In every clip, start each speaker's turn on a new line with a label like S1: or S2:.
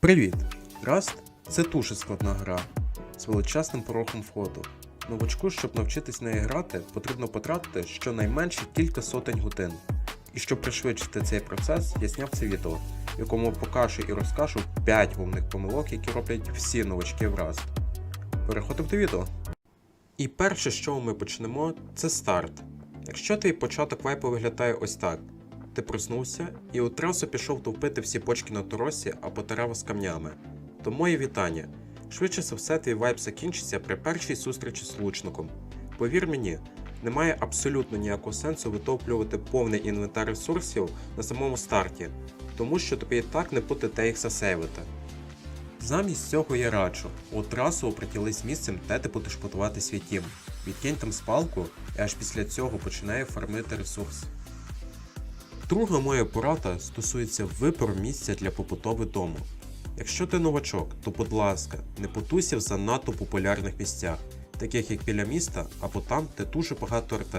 S1: Привіт! Rust – це дуже складна гра з величезним порогом входу. Новачку, щоб навчитись неї грати, потрібно потратити щонайменше кілька сотень годин. І щоб пришвидшити цей процес, я зняв це відео, в якому покажу і розкажу 5 головних помилок, які роблять всі новачки в Rust. Переходимо до відео. І перше, з чого ми почнемо, це старт. Якщо твій початок вайпу виглядає ось так: ти проснувся і одразу пішов товпити всі почки на торосі або дерева з камнями, то моє вітання. Швидше за все, твій вайп закінчиться при першій зустрічі з лучником. Повір мені, немає абсолютно ніякого сенсу витоплювати повний інвентар ресурсів на самому старті, тому що тобі і так не буде де їх засейвити. Замість цього я раджу одразу оприділись місцем, де ти будеш будувати свій тім. Відкинь там спалку і аж після цього починає фармити ресурси. Друга моя порада стосується вибору місця для побудови дому. Якщо ти новачок, то будь ласка, не потуйся в занадто популярних місцях, таких як біля міста або там, де дуже багато РТ.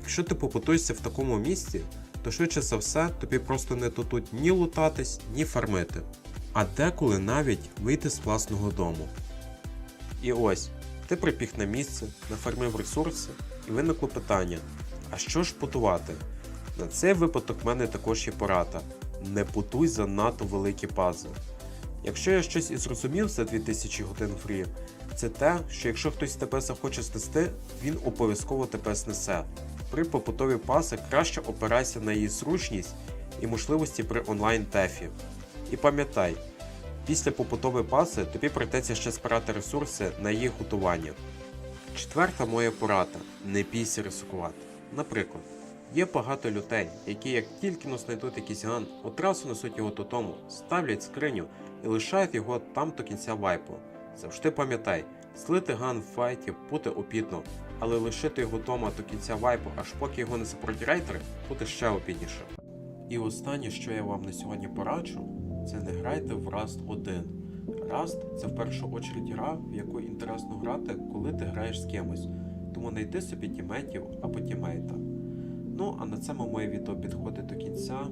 S1: Якщо ти побудуєшся в такому місці, то швидше за все тобі просто не дадуть ні лутатись, ні фармити, а деколи навіть вийти з власного дому. І ось, ти прибіг на місце, нафармив ресурси, і виникло питання: а що ж будувати? На цей випадок в мене також є порада. Не будуй занадто великі бази. Якщо я щось і зрозумів за 2000 годин фрі, це те, що якщо хтось тебе захоче знести, він обов'язково тебе знесе. При побудові бази краще опирайся на її зручність і можливості при онлайн тефі. І пам'ятай, після побудови бази тобі прийдеться ще збирати ресурси на її готування. Четверта моя порада не бійся ризикувати. Наприклад, є багато людей, які як тільки но знайдуть якийсь ган, одразу несуть його додому, ставлять скриню і лишають його там до кінця вайпу. Завжди пам'ятай, слити ган в файті буде обідно, але лишити його вдома до кінця вайпу, аж поки його не запорять рейтери, буде ще обідніше. І останнє, що я вам на сьогодні пораджу, це не грайте в Rust 1. Rust це в першу очередь гра, в яку інтересно грати, коли ти граєш з кимось. Тому знайди собі тімейтів або тімейта. Ну а на цьому моє відео підходить до кінця.